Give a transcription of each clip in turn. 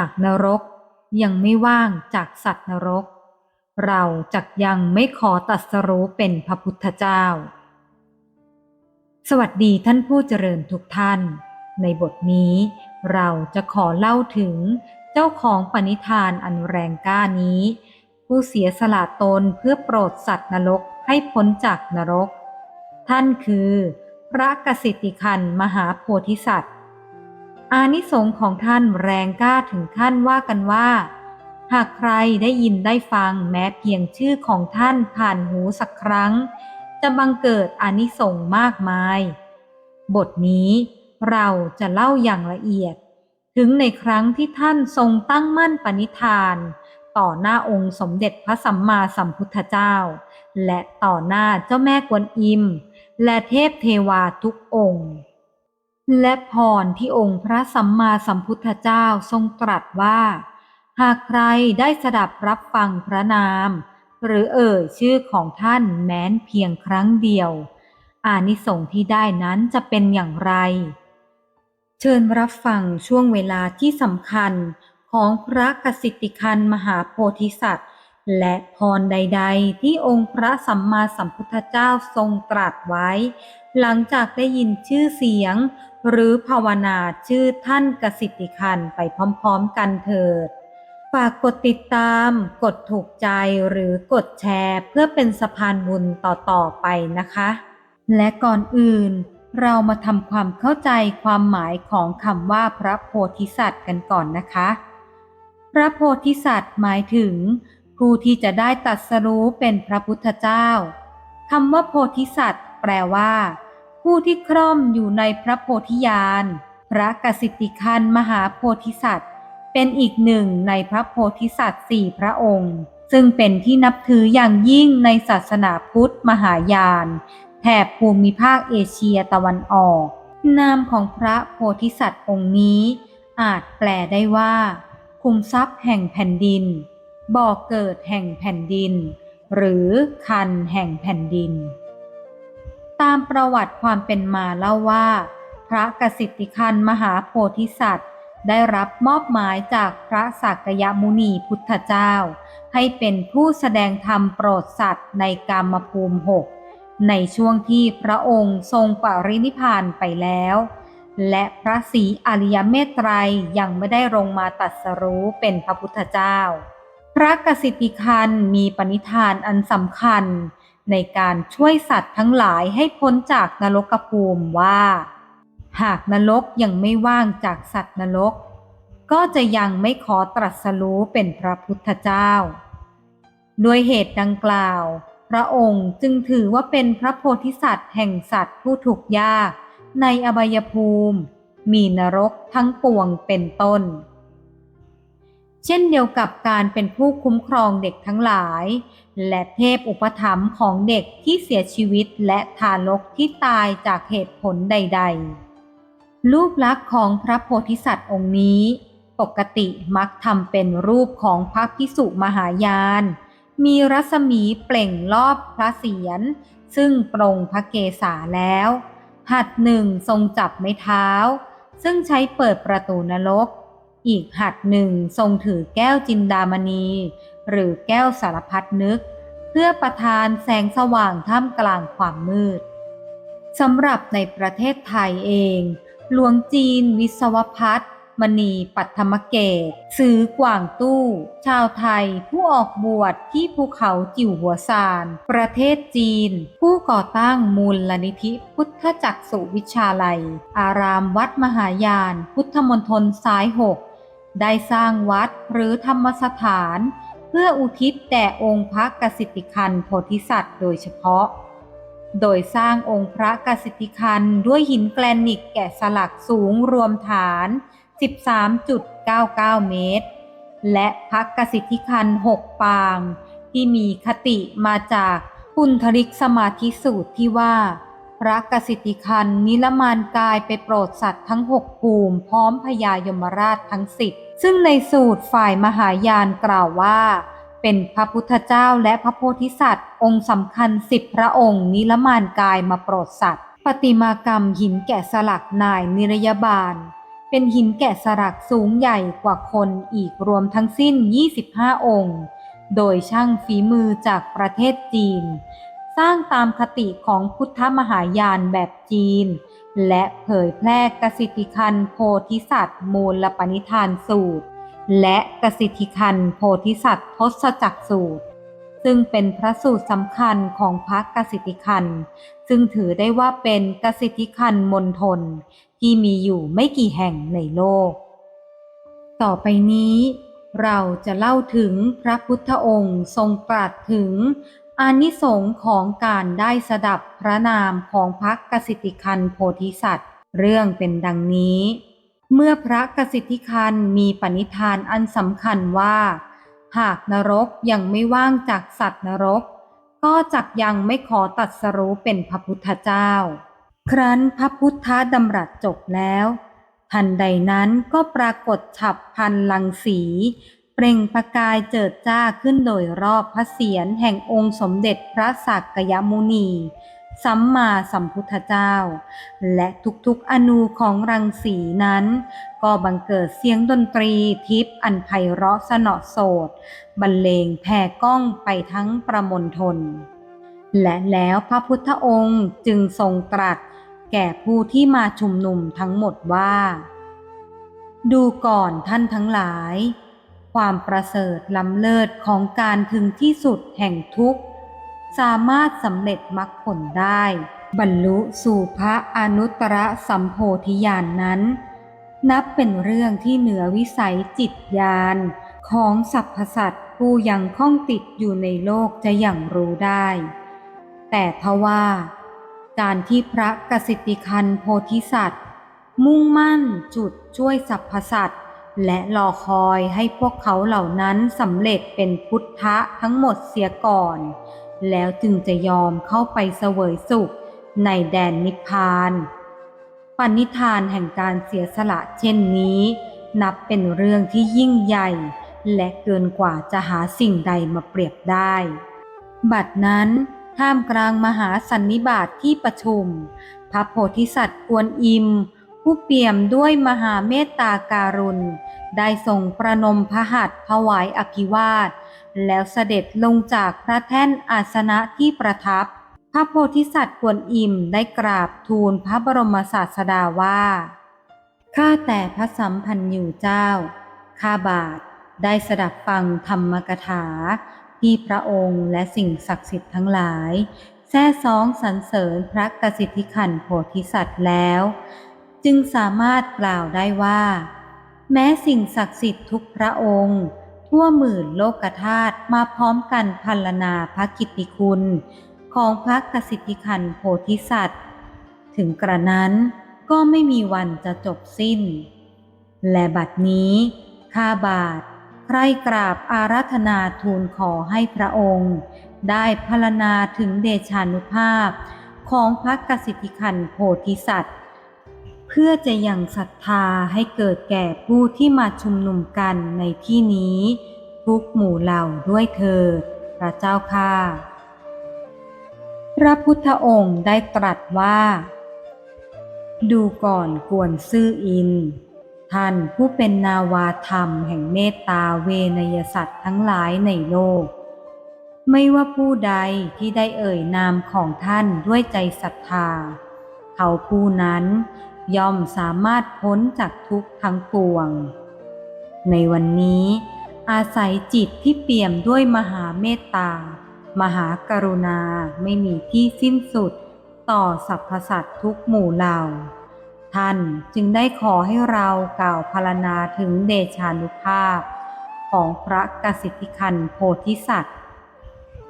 ากนรกยังไม่ว่างจากสัตว์นรก เราจักยังไม่ขอตรัสรู้เป็นพระพุทธเจ้า สวัสดีท่านผู้เจริญทุกท่าน ในบทนี้เราจะขอเล่าถึงเจ้าของปณิธานอันแรงกล้านี้ ผู้เสียสละตนเพื่อโปรดสัตว์นรกให้พ้นจากนรก ท่านคือ พระกสิทธิคันมหาโพธิสัตว์ อานิสงส์ของท่านแรงกล้าถึงขั้นว่ากันว่า หากใครได้ยินได้ฟังแม้เพียงชื่อของท่านผ่านหูสักครั้ง จะบังเกิดอานิสงส์มากมาย บทนี้เราจะเล่าอย่างละเอียด ถึงในครั้งที่ท่านทรงตั้งมั่นปณิธาน ต่อหน้าองค์สมเด็จพระสัมมาสัมพุทธเจ้า และต่อหน้าเจ้าแม่กวนอิม และเทพเทวาทุกองค์ และพรที่องค์พระสัมมาสัมพุทธเจ้าทรงตรัสว่า หากใครได้สดับรับฟังพระนาม หรือเอ่ยชื่อของท่านแม้นเพียงครั้งเดียว อานิสงส์ที่ได้นั้นจะเป็นอย่างไร เชิญรับฟังช่วงเวลาที่สำคัญของพระกสิทธิคันมหาโพธิสัตว์ และพรใด ๆ ที่องค์พระสัมมาสัมพุทธเจ้าทรงตรัสไว้ หลังจากได้ยินชื่อเสียง หรือภาวนาชื่อท่านกสิทธิคันไปพร้อมๆกันเถิด ฝากกดติดตาม กดถูกใจหรือกดแชร์ เพื่อเป็นสะพานบุญต่อๆไปนะคะ และก่อนอื่น เรามาทำความเข้าใจความหมายของคำว่าพระโพธิสัตว์กันก่อนนะคะ พระโพธิสัตว์หมายถึงผู้ที่จะได้ตรัสรู้เป็นพระพุทธเจ้าคำว่าโพธิสัตว์ แปลว่า ผู้ที่คร่อมอยู่ในพระโพธิญาณ พระกสิทธิคันมหาโพธิสัตว์ เป็นอีกหนึ่งในพระโพธิสัตว์สี่พระองค์ ซึ่งเป็นที่นับถืออย่างยิ่งในศาสนาพุทธมหายาน แถบภูมิภาคเอเชียตะวันออก นามของพระโพธิสัตว์องค์นี้ อาจแปลได้ว่า คุมทรัพย์แห่งแผ่นดิน บ่อเกิดแห่งแผ่นดิน หรือคันแห่งแผ่นดิน ตามประวัติความเป็นมาเล่าว่า พระกสิทธิคันมหาโพธิสัตว์ ได้รับมอบหมายจากพระสักยมุนีพุทธเจ้า ให้เป็นผู้แสดงธรรมโปรดสัตว์ในกามภูมิหกในช่วงที่พระองค์ทรงปรินิพานไปแล้ว และพระศรีอริยเมตไตรยยังไม่ได้ลงมาตรัสรู้เป็นพระพุทธเจ้า พระกสิทธิคันมีปณิธานอันสำคัญ ในการช่วยสัตว์ทั้งหลายให้พ้นจากนรกภูมิว่า หากนรกยังไม่ว่างจากสัตว์นรก ก็จะยังไม่ขอตรัสรู้เป็นพระพุทธเจ้า ด้วยเหตุดังกล่าว พระองค์จึงถือว่าเป็นพระโพธิสัตว์แห่งสัตว์ผู้ถูกยาก ในอบายภูมิ มีนรกทั้งปวงเป็นต้น เช่นเดียวกับการเป็นผู้คุ้มครองเด็กทั้งหลาย และเทพอุปถัมภ์ของเด็กที่เสียชีวิตและทารกที่ตายจากเหตุผลใด ๆ รูปลักษณ์ของพระโพธิสัตว์องค์นี้ ปกติมักทำเป็นรูปของพระพิสุมหายาน มีรัศมีเปล่งรอบพระเศียรซึ่งปรงพระเกศาแล้ว หัดหนึ่งทรงจับไม้เท้า ซึ่งใช้เปิดประตูนรก อีกหัดหนึ่งทรงถือแก้วจินดามณี หรือแก้วสารพัดนึก เพื่อประทานแสงสว่างท่ามกลางความมืดสำหรับในประเทศไทยเอง หลวงจีนวิศวพัฒน์มณีปัทมเกตซื้อกว่างตู้ ชาวไทยผู้ออกบวชที่ภูเขาจิ๋วหัวซาน ประเทศจีน ผู้ก่อตั้งมูลลนิธิพุทธจักสุวิชาลัย อารามวัดมหายาน พุทธมณฑลสายหกได้สร้างวัดหรือธรรมสถาน พื่ออุทิศแด่องค์พระกสิทิคันโพธิสัตว์โดยเฉพาะ โดยสร้างองค์พระกสิทิคันด้วยหินแกรนิตแกะสลักสูงรวมฐาน 13.99 เมตร และพระกสิทธิคัน6ปาง ที่มีคติมาจากปุณธริกสมาธิสูตรที่ว่า พระกสิทธิคันนิรมานกายไปโปรดสัตว์ทั้งหกภูมิพร้อมพญายมราชทั้งสิบ ซึ่งในสูตรฝ่ายมหายานกล่าวว่า เป็นพระพุทธเจ้าและพระโพธิสัตว์ องค์สำคัญสิบพระองค์นิรมานกายมาโปรดสัตว์ปฏิมากรรมหินแกะสลักนายนิรยาบาลเเป็นหินแกะสลักสูงใหญ่กว่าคนอีกรวมทั้งสิ้น 25 องค์ โดยช่างฝีมือจากประเทศจีน สร้างตามคติของพุทธมหายานแบบจีน และเผยแพร่กสิทธิคันโพธิสัตว์มูลปณิธานสูตร และกสิทธิคันโพธิสัตว์ทศจักรสูตร ซึ่งเป็นพระสูตรสำคัญของพระกสิทธิคันซึ่งถือได้ว่าเป็นกสิทธิคันมณฑลที่มีอยู่ไม่กี่แห่งในโลก ต่อไปนี้เราจะเล่าถึงพระพุทธองค์ทรงตรัสถึง อานิสงส์ของการได้สดับพระนามของพระกสิทธิคันโพธิสัตว์ เรื่องเป็นดังนี้ เมื่อพระกสิทธิคันมีปณิธานอันสำคัญว่า หากนรกยังไม่ว่างจากสัตว์นรก ก็จักยังไม่ขอตัดสรู้เป็นพระพุทธเจ้า ครั้นพระพุทธดำรัสจบแล้ว ทันใดนั้นก็ปรากฏฉับพันลังสี เปล่งประกายเจิดจ้าขึ้นโดยรอบพระเศียรแห่งองค์สมเด็จพระสักกยมุนี สัมมาสัมพุทธเจ้า และทุกๆอนูของรังสีนั้น ก็บังเกิดเสียงดนตรีทิพย์อันไพเราะสนอโสดบรรเลงแผ่ก้องไปทั้งประมณฑลและแล้วพระพุทธองค์จึงทรงตรัสแก่ผู้ที่มาชุมนุมทั้งหมดว่า ดูก่อนท่านทั้งหลาย ความประเสริฐล้ำเลิศของการถึงที่สุดแห่งทุกข์ สามารถสำเร็จมรรคผลได้ บรรลุสู่พระอนุตตรสัมโพธิญาณนนั้น นับเป็นเรื่องที่เหนือวิสัยจิตญาณของสรรพสัตว์ผู้ยังข้องติดอยู่ในโลกจะอย่างรู้ได้ แต่ทว่า การที่พระกสิทิคันโพธิสัตว์ มุ่งมั่นจุดช่วยสรรพสัตว์ และรอคอยให้พวกเขาเหล่านั้นสำเร็จเป็นพุทธะทั้งหมดเสียก่อน แล้วจึงจะยอมเข้าไปเสวยสุขในแดนนิพพานปณิธานแห่งการเสียสละเช่นนี้ นับเป็นเรื่องที่ยิ่งใหญ่ และเกินกว่าจะหาสิ่งใดมาเปรียบได้ บัดนั้นท่ามกลางมหาสันนิบาตทที่ประชุม พระโพธิสัตว์กวนอิม ผู้เปี่ยมด้วยมหาเมตตาการุณ ได้ทรงประนมพระหัตถ์ถวายอภิวาท แล้วเสด็จลงจากพระแท่นอาสนะที่ประทับ พระโพธิสัตว์กวนอิมได้กราบทูลพระบรมศาสดาว่า ข้าแต่พระสัมพันธ์อยู่เจ้า ข้าบาทได้สดับฟังธรรมกถา ที่พระองค์และสิ่งศักดิ์สิทธิ์ทั้งหลายแท้ซองสรรเสริญพระกสิทธิขันโพธิสัตว์แล้ว จึงสามารถกล่าวได้ว่า แม้สิ่งศักดิ์สิทธิ์ทุกพระองค์ ทั่วหมื่นโลกธาตุมาพร้อมกันพัลนาพระกิตติคุณ ของพระกสิทธิขันธโพธิสัตว์ ถึงกระนั้นก็ไม่มีวันจะจบสิ้น และบัดนี้ข้าบาท ใครกราบอาราธนาทูลขอให้พระองค์ ได้พรณนาถึงเดชานุภาพของพระกสิทธิขันธโพธิสัตว์ พื่อจะยังศรัทธาให้เกิดแก่ผู้ที่มาชุมนุมกันในที่นี้ ทุกหมู่เหล่าด้วยเถิดพระเจ้าค่ะ พระพุทธองค์ได้ตรัสว่า ดูก่อนกวนซื่ออิน ท่านผู้เป็นนาวาธรรมแห่งเมตตาเวนยสัตว์ทั้งหลายในโลก ไม่ว่าผู้ใดที่ได้เอ่ยนามของท่านด้วยใจศรัทธา เขาผู้นั้น ย่อมสามารถพ้นจากทุกข์ทั้งปวง ในวันนี้อาศัยจิตที่เปี่ยมด้วยมหาเมตตา มหากรุณาไม่มีที่สิ้นสุด ต่อสรรพสัตว์ทุกหมู่เหล่า ท่านจึงได้ขอให้เรากล่าวพรรณนาถึงเดชานุภาพ ของพระกสิทธิคันโพธิสัตว์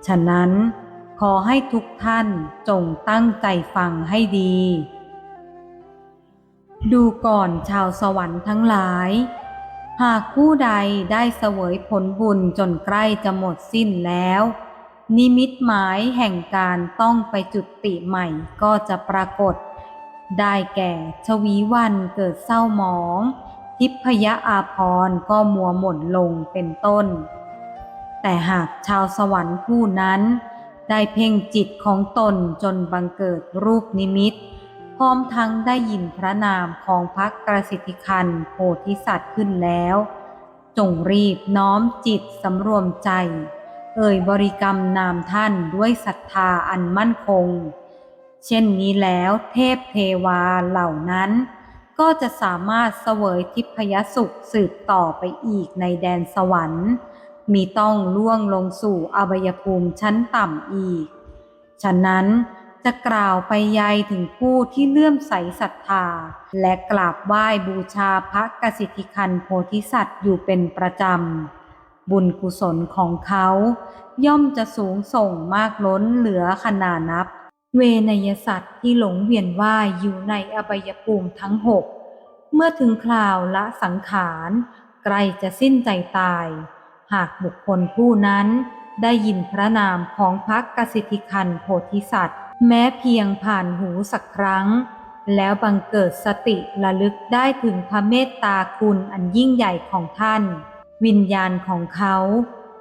ฉะนั้นขอให้ทุกท่านจงตั้งใจฟังให้ดี ดูก่อนชาวสวรรค์ทั้งหลาย หากผู้ใดได้เสวยผลบุญจนใกล้จะหมดสิ้นแล้ว นิมิตหมายแห่งการต้องไปจุดติใหม่ก็จะปรากฏ ได้แก่ชวีวันเกิดเศร้าหมอง ทิพยอาภรก็มัวหม่นลงเป็นต้น แต่หากชาวสวรรค์ผู้นั้น ได้เพ่งจิตของตนจนบังเกิดรูปนิมิต พร้อมทั้งได้ยินพระนามของพระกสิทธิคันโพธิสัตว์ขึ้นแล้ว จงรีบน้อมจิตสำรวมใจ เอ่ยบริกรรมนามท่านด้วยศรัทธาอันมั่นคง เช่นนี้แล้วเทพเทวาเหล่านั้น ก็จะสามารถเสวยทิพยสุขสืบต่อไปอีกในแดนสวรรค์มีต้องล่วงลงสู่อบายภูมิชั้นต่ำอีก ฉะนั้น จะกล่าวไปยายถึงผู้ที่เลื่อมใสศรัทธา และกราบไหว้บูชาพระกสิทธิคันโพธิสัตว์อยู่เป็นประจำ บุญกุศลของเขาย่อมจะสูงส่งมากล้นเหลือขนานับ เวนยสัตว์ที่หลงเวียนว่ายอยู่ในอบายภูมิทั้งหก เมื่อถึงคราวละสังขารใกล้จะสิ้นใจตาย หากบุคคลผู้นั้นได้ยินพระนามของพระกสิทธิคันโพธิสัตว์ แม้เพียงผ่านหูสักครั้ง แล้วบังเกิดสติระลึกได้ถึงพระเมตตาคุณอันยิ่งใหญ่ของท่าน วิญญาณของเขา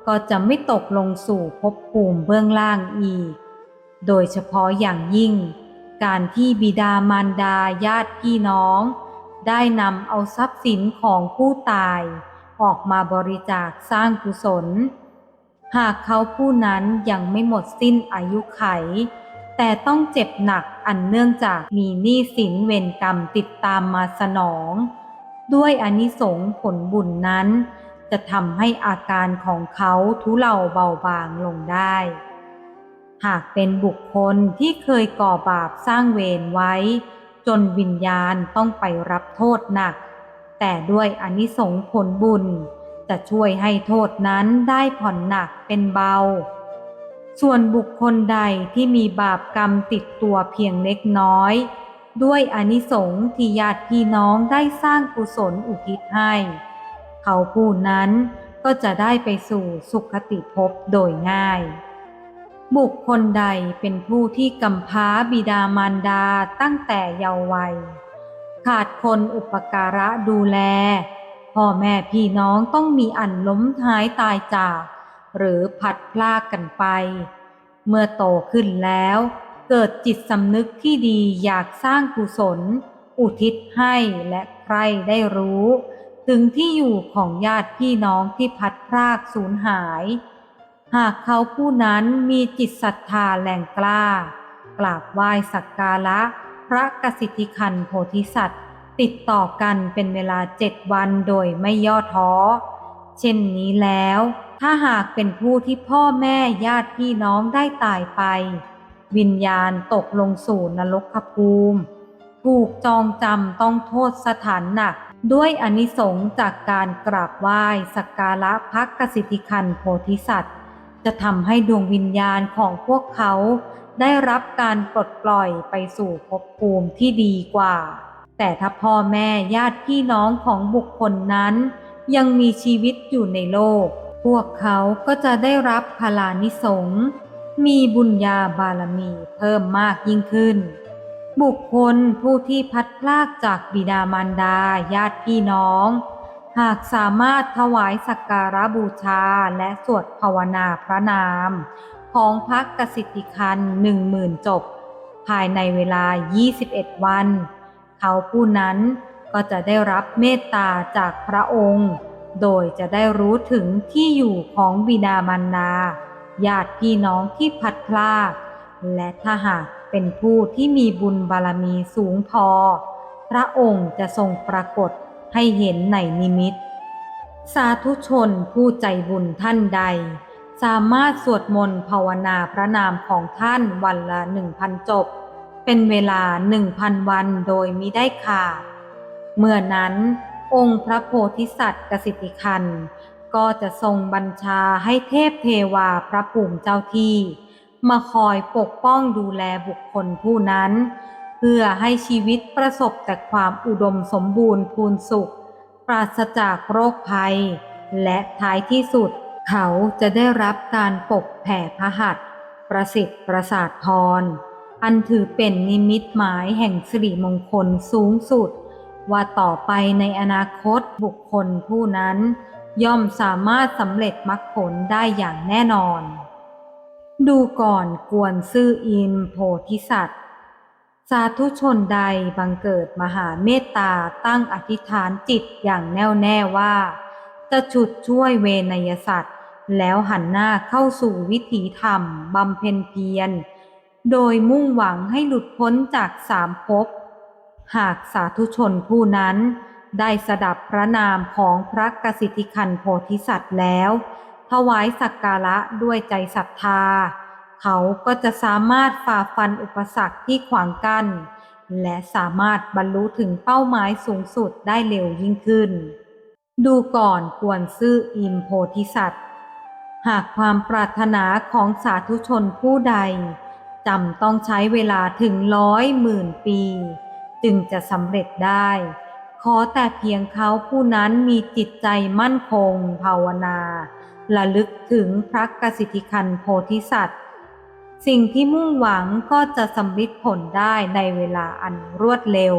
ก็จะไม่ตกลงสู่ภพภูมิเบื้องล่างอีก โดยเฉพาะอย่างยิ่ง การที่บิดามารดาญาติพี่น้อง ได้นำเอาทรัพย์สินของผู้ตาย ออกมาบริจาคสร้างกุศล หากเขาผู้นั้นยังไม่หมดสิ้นอายุไข แต่ต้องเจ็บหนักอันเนื่องจากมีหนี้สินเวรกรรมติดตามมาสนอง ด้วยอนิสงผลบุญนั้น จะทำให้อาการของเขาทุเลาเบาบางลงได้ หากเป็นบุคคลที่เคยก่อบาปสร้างเวรไว้ จนวิญญาณต้องไปรับโทษหนัก แต่ด้วยอนิสงผลบุญ จะช่วยให้โทษนั้นได้ผ่อนหนักเป็นเบา ส่วนบุคคลใดที่มีบาปกรรมติดตัวเพียงเล็กน้อย ด้วยอนิสงส์ที่ญาติพี่น้องได้สร้างกุศลอุทิศให้ เขาผู้นั้นก็จะได้ไปสู่สุขติภพโดยง่าย บุคคลใดเป็นผู้ที่กำพร้าบิดามารดาตั้งแต่เยาว์วัย ขาดคนอุปการะดูแล พ่อแม่พี่น้องต้องมีอันล้มหายตายจาก หรือพัดพลากกันไป เมื่อโตขึ้นแล้ว เกิดจิตสำนึกที่ดีอยากสร้างกุศล อุทิศให้และใครได้รู้ ถึงที่อยู่ของญาติพี่น้องที่พัดพรากสูญหาย หากเขาผู้นั้นมีจิตศรัทธาแรงกล้า กราบไหว้สักการะ พระกสิทธิคันโพธิสัตว์ ติดต่อกันเป็นเวลาเจ็ดวันโดยไม่ย่อท้อ เช่นนี้แล้วถ้าหากเป็นผู้ที่พ่อแม่ญาติพี่น้องได้ตายไป วิญญาณตกลงสู่นรกภูมิ ถูกจองจำต้องโทษสถานหนักด้วยอนิสงส์จากการกราบไหว้สักการะพระกสิทธิคันโพธิสัตว์ จะทำให้ดวงวิญญาณของพวกเขาได้รับการปลดปล่อยไปสู่ภพภูมิที่ดีกว่า แต่ถ้าพ่อแม่ญาติพี่น้องของบุคคลนั้น ยังมีชีวิตอยู่ในโลก พวกเขาก็จะได้รับพลานิสงมีบุญญาบารมีเพิ่มมากยิ่งขึ้น บุคคลผู้ที่พัดพลากจากบิดามารดาญาติพี่น้อง หากสามารถถวายสักการะบูชาและสวดภาวนาพระนาม ของพระกสิทธิคันหนึ่งหมื่นจบ ภายในเวลา 21 วัน เขาผู้นั้นก็จะได้รับเมตตาจากพระองค์ โดยจะได้รู้ถึงที่อยู่ของบิดามารดาญาติพี่น้องที่พัดพลากและถ้าหากเป็นผู้ที่มีบุญบารมีสูงพอ พระองค์จะทรงปรากฏให้เห็นในนิมิต สาธุชนผู้ใจบุญท่านใด สามารถสวดมนต์ภาวนาพระนามของท่านวันละหนึ่งพันจบ เป็นเวลาหนึ่งพันวันโดยมิได้ขาด เมื่อนั้น องค์พระโพธิสัตว์กสิทธิคัน ก็จะทรงบัญชาให้เทพเทวาพระภูมิเจ้าที่ มาคอยปกป้องดูแลบุคคลผู้นั้น เพื่อให้ชีวิตประสบแต่ความอุดมสมบูรณ์พูนสุข ปราศจากโรคภัย และท้ายที่สุด เขาจะได้รับการปกแผ่พระหัตถ์ประสิทธิ์ประสาทพรอันถือเป็นนิมิตหมายแห่งสิริมงคลสูงสุด ว่าต่อไปในอนาคตบุคคลผู้นั้น ย่อมสามารถสำเร็จมรรคผลได้อย่างแน่นอน ดูก่อนกวนซื่ออินโพธิสัตว์ สาธุชนใดบังเกิดมหาเมตตาตั้งอธิษฐานจิตอย่างแน่วแน่ว่า จะฉุดช่วยเวนยสัตว์ แล้วหันหน้าเข้าสู่วิถีธรรมบำเพ็ญเพียร โดยมุ่งหวังให้หลุดพ้นจากสามภพ หากสาธุชนผู้นั้น ได้สดับพระนามของพระกสิทธิคันโพธิสัตว์แล้ว ถวายสักการะด้วยใจศรัทธา เขาก็จะสามารถฝ่าฟันอุปสรรคที่ขวางกัน้นและสามารถบรรลุถึงเป้าหมายสูงสุดได้เร็วยิ่งขึ้น ดูก่อนควรซื่ออิมโพธิสัตว์ หากความปรารถนาของสาธุชนผู้ใดจำต้องใช้เวลาถึงร้อยหมื่นปี จึงจะสำเร็จได้ ขอแต่เพียงเขาผู้นั้นมีจิตใจมั่นคง ภาวนาระลึกถึงพระกสิทธิคันโพธิสัตว์ สิ่งที่มุ่งหวังก็จะสำลิดผลได้ในเวลาอันรวดเร็ว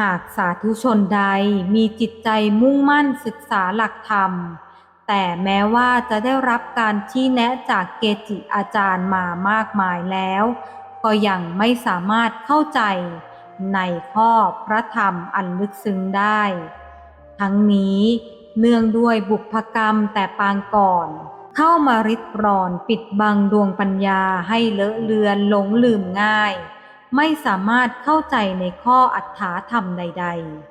หากสาธุชนใดมีจิตใจมุ่งมั่นศึกษาหลักธรรม แต่แม้ว่าจะได้รับการชี้แนะจากเกจิอาจารย์มามากมายแล้ว ก็ยังไม่สามารถเข้าใจ ในข้อพระธรรมอันลึกซึ้งได้ ทั้งนี้เนื่องด้วยบุพกรรมแต่ปางก่อน เข้ามาริดรอนปิดบังดวงปัญญาให้เลอะเลือนหลงลืมง่าย ไม่สามารถเข้าใจในข้ออัฏฐาธรรมใด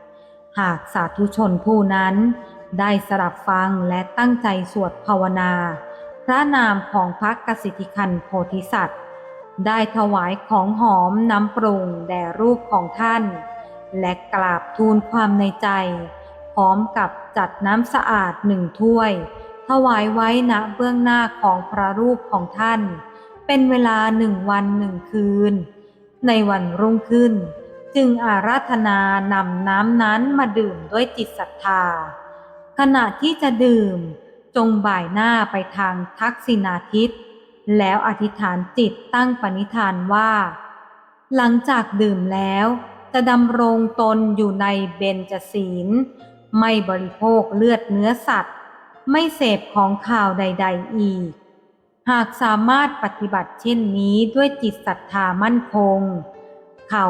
ๆ หากสาธุชนผู้นั้น ได้สดับฟังและตั้งใจสวดภาวนา พระนามของพระกสิทธิคันโพธิสัตว์ ได้ถวายของหอมน้ำปรุงแด่รูปของท่าน และกราบทูลความในใจ พร้อมกับจัดน้ำสะอาดหนึ่งถ้วย ถวายไว้ณเบื้องหน้าของพระรูปของท่าน เป็นเวลาหนึ่งวันหนึ่งคืน ในวันรุ่งขึ้น จึงอาราธนานำน้ำนั้นมาดื่มด้วยจิตศรัทธา ขณะที่จะดื่มจงบ่ายหน้าไปทางทักษิณาทิศ แล้วอธิษฐานจิตตั้งปณิธานว่า หลังจากดื่มแล้วจะดำรงตนอยู่ในเบญจศีล ไม่บริโภคเลือดเนื้อสัตว์ ไม่เสพของข่าวใด ๆ อีก หากสามารถปฏิบัติเช่นนี้ด้วยจิตศรัทธามั่นคง เขา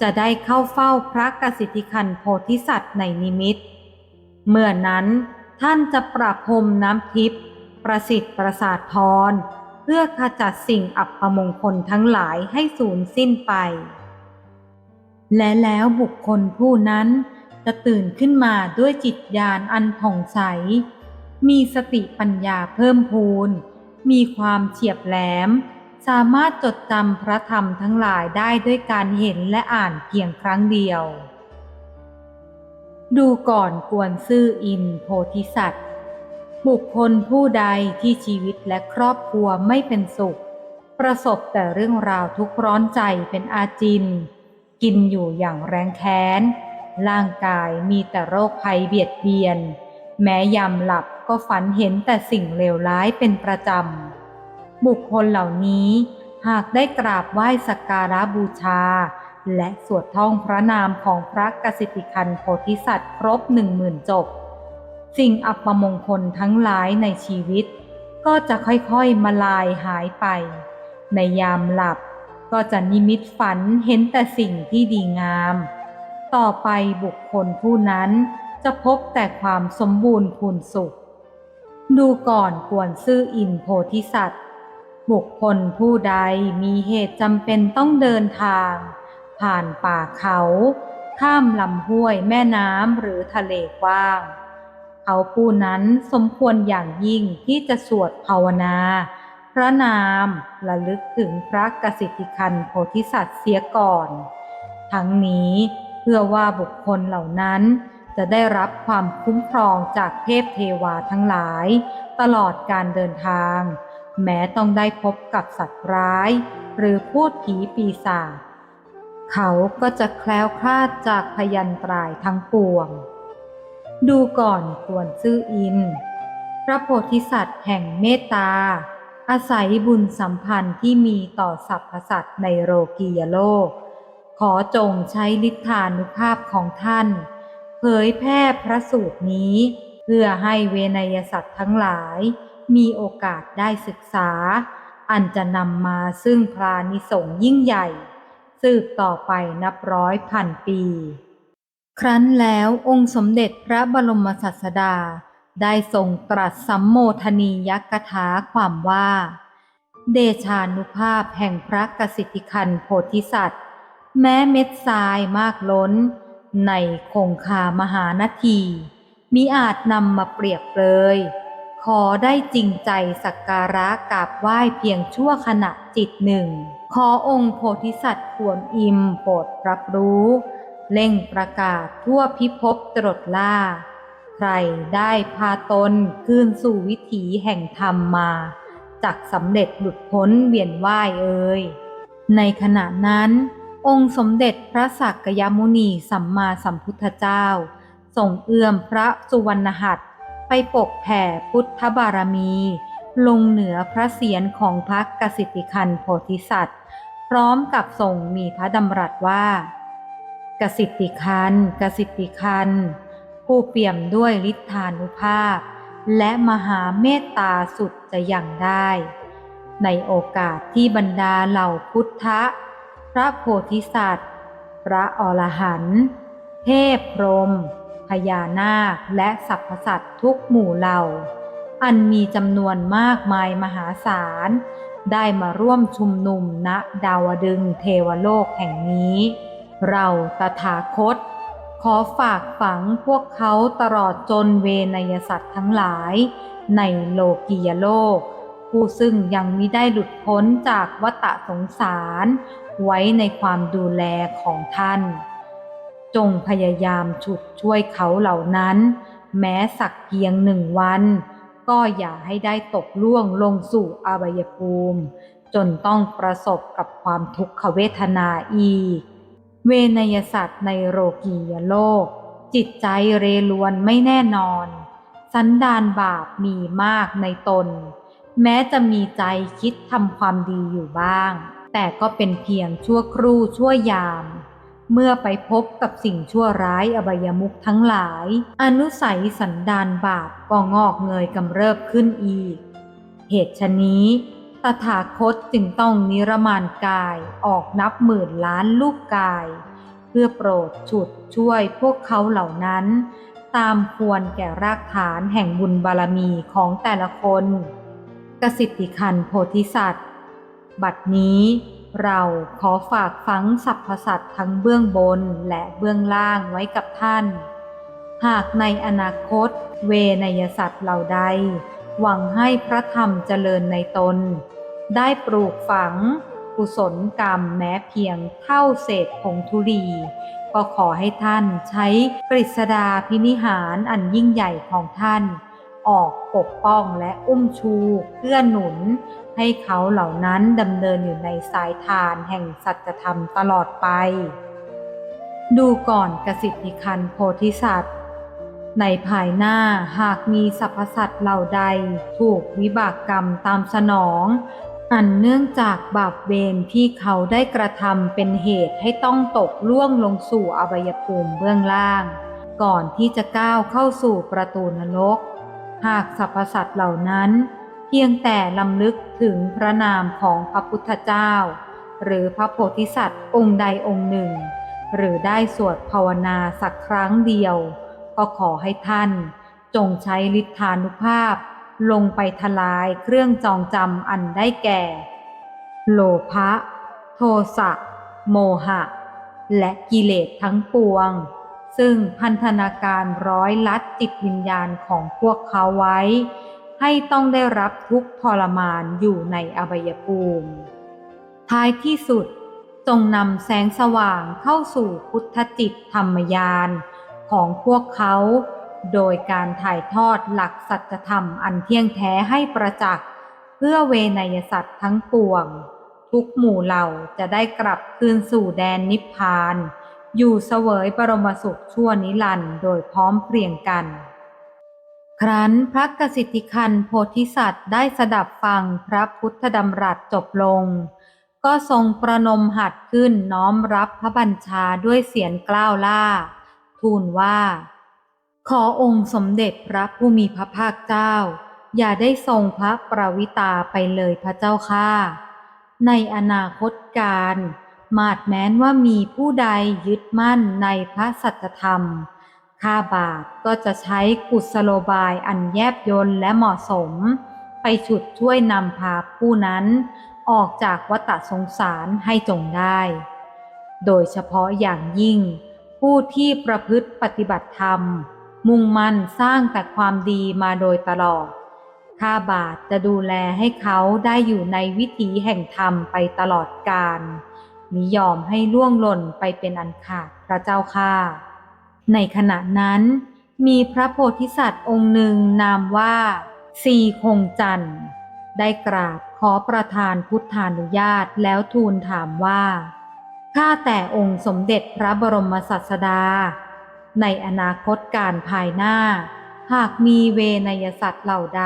จะได้เข้าเฝ้าพระกสิทธิคันโพธิสัตว์ในนิมิต เมื่อนั้นท่านจะประพรมน้ำทิพย์ประสิทธิ์ประสาทพร เพื่อขจัดสิ่งอัปมงคลทั้งหลายให้สูญสิ้นไป และแล้วบุคคลผู้นั้นจะตื่นขึ้นมาด้วยจิตญาณอันผ่องใส มีสติปัญญาเพิ่มพูน มีความเฉียบแหลม สามารถจดจำพระธรรมทั้งหลายได้ด้วยการเห็นและอ่านเพียงครั้งเดียว ดูก่อนกวนซื่ออินโพธิสัตว์ บุคคลผู้ใดที่ชีวิตและครอบครัวไม่เป็นสุข ประสบแต่เรื่องราวทุกข์ร้อนใจเป็นอาจิน กินอยู่อย่างแรงแค้น ร่างกายมีแต่โรคภัยเบียดเบียน แม้ยามหลับก็ฝันเห็นแต่สิ่งเลวร้ายเป็นประจำ บุคคลเหล่านี้หากได้กราบไหว้สักการะบูชา และสวดท่องพระนามของพระกสิทธิคันโพธิสัตว์ครบหนึ่งหมื่นจบ สิ่งอัปมงคลทั้งหลายในชีวิต ก็จะค่อยๆมาลายหายไป ในยามหลับก็จะนิมิตฝันเห็นแต่สิ่งที่ดีงาม ต่อไปบุคคลผู้นั้นจะพบแต่ความสมบูรณ์พูนสุข ดูก่อนควรซื่ออินโพธิสัตว์ บุคคลผู้ใดมีเหตุจำเป็นต้องเดินทาง ผ่านป่าเขา ข้ามลำห้วยแม่น้ำหรือทะเลกว้าง เขาผู้นั้นสมควรอย่างยิ่งที่จะสวดภาวนา พระนามระลึกถึงพระกสิทธิคันโพธิสัตว์เสียก่อน ทั้งนี้เพื่อว่าบุคคลเหล่านั้นจะได้รับความคุ้มครองจากเทพเทวาทั้งหลาย ตลอดการเดินทาง แม้ต้องได้พบกับสัตว์ร้าย หรือพูดผีปีศาจเขาก็จะแคล้วคลาดจากพยันตรายทั้งปวง ดูก่อนควรซื่ออิน พระโพธิสัตว์แห่งเมตตา อาศัยบุญสัมพันธ์ที่มีต่อสรรพสัตว์ในโลกียโลก ขอจงใช้ฤทานุภาพของท่าน เผยแพร่พระสูตรนี้ เพื่อให้เวนยสัตว์ทั้งหลาย มีโอกาสได้ศึกษา อันจะนำมาซึ่งพรานิสงยิ่งใหญ่ สืบต่อไปนับร้อยพันปี ครั้นแล้วองค์สมเด็จพระบรมศาสดา ได้ทรงตรัสสัมโมทนียกถาความว่า เดชานุภาพแห่งพระกสิทธิคันโพธิสัตว์ แม้เม็ดทรายมากล้น ในคงคามหานาทีมิอาจนำมาเปรียบเลย ขอได้จริงใจสักการะกราบไหว้เพียงชั่วขณะจิตหนึ่ง ขอองค์โพธิสัตว์ควรอิมโปรดรับรู้ เล่งประกาศทั่วพิภพตรดล่า ใครได้พาตนคืนสู่วิถีแห่งธรรมมาจากสำเร็จหลุดพ้นเวียนว่ายเอ่ยในขณะนั้น องค์สมเด็จพระสักยมุนีสัมมาสัมพุทธเจ้าส่งเอื้อมพระสุวรรณหัตถ์ไปปกแผ่พุทธบารมี ลงเหนือพระเศียรของพระกสิทธิคันโพธิสัตว์ พร้อมกับทรงมีพระดำรัสว่า กสิทธิคันกสิทธิคันผู้เปี่ยมด้วยฤทธานุภาพ และมหาเมตตาสุดจะยังได้ ในโอกาสที่บรรดาเหล่าพุทธะ พระโพธิสัตว์ พระอรหันต์เทพพรหมพญานาคและสรรพสัตว์ทุกหมู่เหล่า อันมีจำนวนมากมายมหาศาล ได้มาร่วมชุมนุมณดาวดึงเทวโลกแห่งนี้ เราตถาคต ขอฝากฝังพวกเขาตลอดจนเวนยสัตว์ทั้งหลาย ในโลกียโลก ผู้ซึ่งยังมิได้หลุดพ้นจากวัฏสงสาร ไว้ในความดูแลของท่าน จงพยายามฉุดช่วยเขาเหล่านั้น แม้สักเพียงหนึ่งวัน ก็อย่าให้ได้ตกล่วงลงสู่อบายภูมิ จนต้องประสบกับความทุกขเวทนาอีก เวนยสัตว์ในโรกียโลก จิตใจเรลวนไม่แน่นอน สันดานบาปมีมากในตน แม้จะมีใจคิดทำความดีอยู่บ้าง แต่ก็เป็นเพียงชั่วครู่ชั่วยาม เมื่อไปพบกับสิ่งชั่วร้ายอบายมุขทั้งหลาย อนุสัยสันดานบาปก็งอกเงยกำเริบขึ้นอีก เหตุฉนี้ ตถาคตจึงต้องนิรมานกายออกนับหมื่นล้านลูกกาย เพื่อโปรดฉุดช่วยพวกเขาเหล่านั้น ตามควรแก่รากฐานแห่งบุญบารมีของแต่ละคน กสิทธิคันโพธิสัตว์ บัดนี้เราขอฝากฝังสรรพสัตว์ทั้งเบื้องบนและเบื้องล่างไว้กับท่าน หากในอนาคตเวนยสัตว์เหล่าใด หวังให้พระธรรมเจริญในตน ได้ปลูกฝัง กุศลกรรมแม้เพียงเท่าเศษผงธุลี ก็ขอให้ท่านใช้กฤษดาพินิหารอันยิ่งใหญ่ของท่าน ออกปกป้องและอุ้มชูเพื่อหนุน ให้เขาเหล่านั้นดำเนินอยู่ในสายทานแห่งสัจธรรมตลอดไป ดูก่อนกสิทธิคันโพธิสัตว์ ในภายหน้าหากมีสรรพสัตว์เหล่าใด ถูกวิบากกรรมตามสนอง อันเนื่องจากบาปเวรที่เขาได้กระทำเป็นเหตุให้ต้องตกล่วงลงสู่อบายภูมิเบื้องล่าง ก่อนที่จะก้าวเข้าสู่ประตูนรก หากสรรพสัตว์เหล่านั้น เพียงแต่ลำลึกถึงพระนามของพระพุทธเจ้า หรือพระโพธิสัตว์องค์ใดองค์หนึ่ง หรือได้สวดภาวนาสักครั้งเดียว ก็ขอให้ท่าน จงใช้ฤทธานุภาพ ลงไปทลายเครื่องจองจำอันได้แก่ โลภะโทสะ โมหะ และกิเลสทั้งปวง ซึ่งพันธนาการร้อยลัดจิตวิญญาณของพวกเขาไว้ ให้ต้องได้รับทุกทรมานอยู่ในอบายภูมิ ท้ายที่สุดจงนำแสงสว่างเข้าสู่พุทธจิตธรรมยาน ของพวกเขา โดยการถ่ายทอดหลักสัจธรรมอันเที่ยงแท้ให้ประจักษ์เพื่อเวนยสัตว์ทั้งปวง ทุกหมู่เหล่าจะได้กลับคืนสู่แดนนิพพาน อยู่เสวยบรมสุขชั่วนิรันดร์โดยพร้อมเพรียงกัน ครั้นพระกสิทธิคันโพธิสัตว์ได้สดับฟังพระพุทธดำรัสจบลงก็ทรงประนมหัดขึ้นน้อมรับพระบัญชาด้วยเสียงกล้าวล่า ทูลว่า ขอองค์สมเด็จพระผู้มีพระภาคเจ้า อย่าได้ทรงพระประวิตาไปเลยพระเจ้าค่ะ ในอนาคตการมาดแม้นว่ามีผู้ใดยึดมั่นในพระสัจธรรม ข้าบาทก็จะใช้กุศโลบายอันแยบยลและเหมาะสม ไปฉุดช่วยนำพาผู้นั้น ออกจากวัฏสงสารให้จงได้ โดยเฉพาะอย่างยิ่ง ผู้ที่ประพฤติปฏิบัติธรรม มุ่งมั่นสร้างแต่ความดีมาโดยตลอด ข้าบาทจะดูแลให้เขาได้อยู่ในวิถีแห่งธรรมไปตลอดกาลมิยอมให้ล่วงหล่นไปเป็นอันขาดพระเจ้าข้าในขณะนั้น มีพระโพธิสัตว์องค์หนึ่งนามว่าสีคงจันทร์ได้กราบขอประทานพุทธานุญาตแล้วทูลถามว่า ข้าแต่องค์สมเด็จพระบรมศาสดา ในอนาคตการภายหน้า หากมีเวนยสัตว์เหล่าใด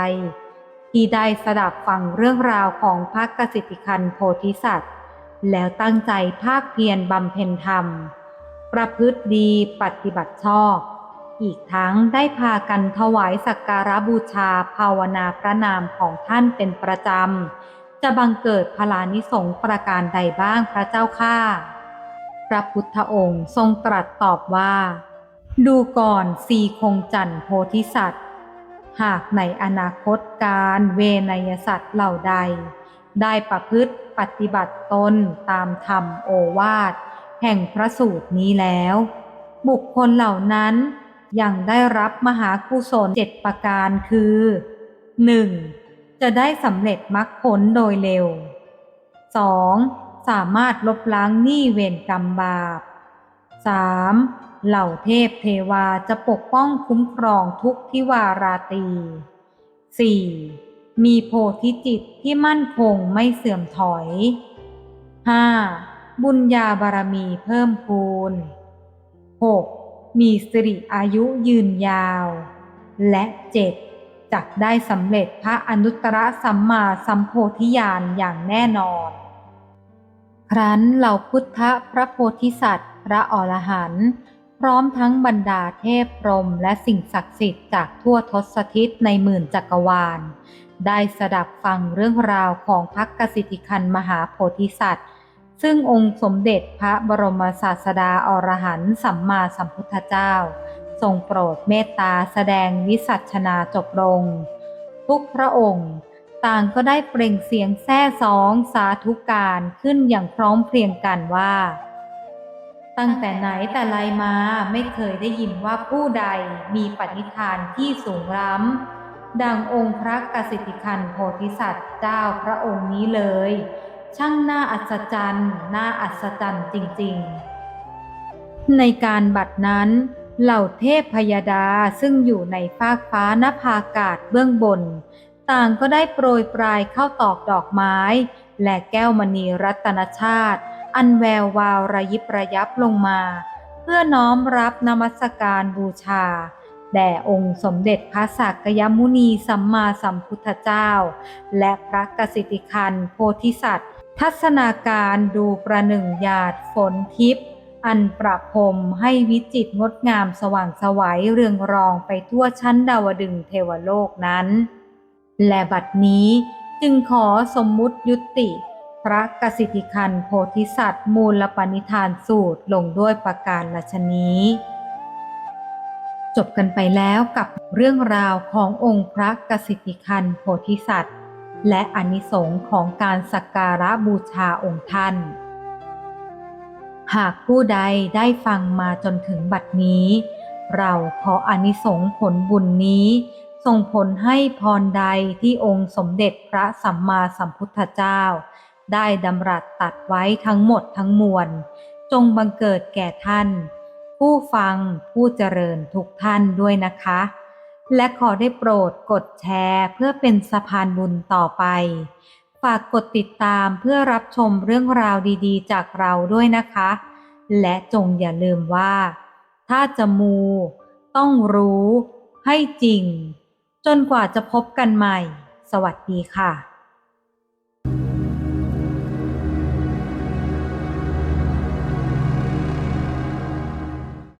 ที่ได้สดับฟังเรื่องราวของพระกสิทธิคันโพธิสัตว์ แล้วตั้งใจภาคเพียรบำเพ็ญธรรม ประพฤติดีปฏิบัติชอบ อีกทั้งได้พากันถวายสักการะบูชาภาวนาพระนามของท่านเป็นประจำจะบังเกิดพลานิสงประการใดบ้างพระเจ้าข้า พระพุทธองค์ทรงตรัสตอบว่า ดูก่อนสีคงจันโพธิสัตว์ หากในอนาคตการเวนยสัตว์เหล่าใด ได้ประพฤติปฏิบัติตนตามธรรมโอวาท แห่งพระสูตรนี้แล้ว บุคคลเหล่านั้นยังได้รับมหากุศลเจ็ดประการคือ 1. จะได้สำเร็จมรรคผลโดยเร็ว 2. สามารถลบล้างหนี้เวรกรรมบาป 3. เหล่าเทพเทวาจะปกป้องคุ้มครองทุกทิวาราตี 4. มีโพธิจิตที่มั่นคงไม่เสื่อมถอย 5. บุญญาบารมีเพิ่มพูน 6. มีสิริอายุยืนยาว และ 7. จักได้สำเร็จพระอนุตตรสัมมาสัมโพธิญาณอย่างแน่นอน ครั้นเหล่าพุทธพระโพธิสัตว์ พระอรหันต์พร้อมทั้งบรรดาเทพพรมและสิ่งศักดิ์สิทธิ์จากทั่วทศทิศในหมื่นจักรวาล ได้สดับฟังเรื่องราวของพักกสิทธิคันมหาโพธิสัตว์ ซึ่งองค์สมเด็จพระบรมศาสดาอรหันต์สัมมาสัมพุทธเจ้า ทรงโปรดเมตตาแสดงวิสัชนาจบลง ทุกพระองค์ ต่างก็ได้เปล่งเสียงแซ่สองสาธุการขึ้นอย่างพร้อมเพรียงกันว่า ตั้งแต่ไหนแต่ไรมาไม่เคยได้ยินว่าผู้ใดมีปณิธานที่สูงล้ำ ดังองค์พระกสิทธิคันโพธิสัตว์เจ้าพระองค์นี้เลย ช่างน่าอัศจรรย์น่าอัศจรรย์จริง ๆ ในการบัดนั้นเหล่าเทพพยดาซึ่งอยู่ในฟากฟ้านภาอากาศเบื้องบน ต่างก็ได้โปรยปลายเข้าตอกดอกไม้ และแก้วมณีรัตนชาติ อันแวววาวระยิบระยับลงมา เพื่อน้อมรับนมัสการบูชา แด่องค์สมเด็จพระสักยมุนีสัมมาสัมพุทธเจ้า และพระกสิทธิคันโพธิสัตว์ ทัศนาการดูประหนึ่งหยาดฝนทิพย์อันประพรมให้วิจิตรงดงามสว่างสวัยเรืองรองไปทั่วชั้นดาวดึงเทวโลกนั้น และบัดนี้จึงขอสมมุติยุติ พระกสิทธิคันโพธิสัตว์มูลปณิธานสูตรลงด้วยประการลชนี้ จบกันไปแล้วกับเรื่องราวขององค์พระกสิทธิคันโพธิสัตว์ และอนิสงค์ของการสักการะบูชาองค์ท่าน หากผู้ใดได้ฟังมาจนถึงบัดนี้ เราขออนิสงส์ผลบุญนี้ ส่งผลให้พรใดที่องค์สมเด็จพระสัมมาสัมพุทธเจ้า ได้ดำรัสตัดไว้ทั้งหมดทั้งมวล จงบังเกิดแก่ท่าน ผู้ฟังผู้เจริญทุกท่านด้วยนะคะ และขอได้โปรดกดแชร์เพื่อเป็นสะพานบุญต่อไป ฝากกดติดตามเพื่อรับชมเรื่องราวดีๆ จากเราด้วยนะคะ และจงอย่าลืมว่า ถ้าจะมู ต้องรู้ให้จริง จนกว่าจะพบกันใหม่ สวัสดีค่ะ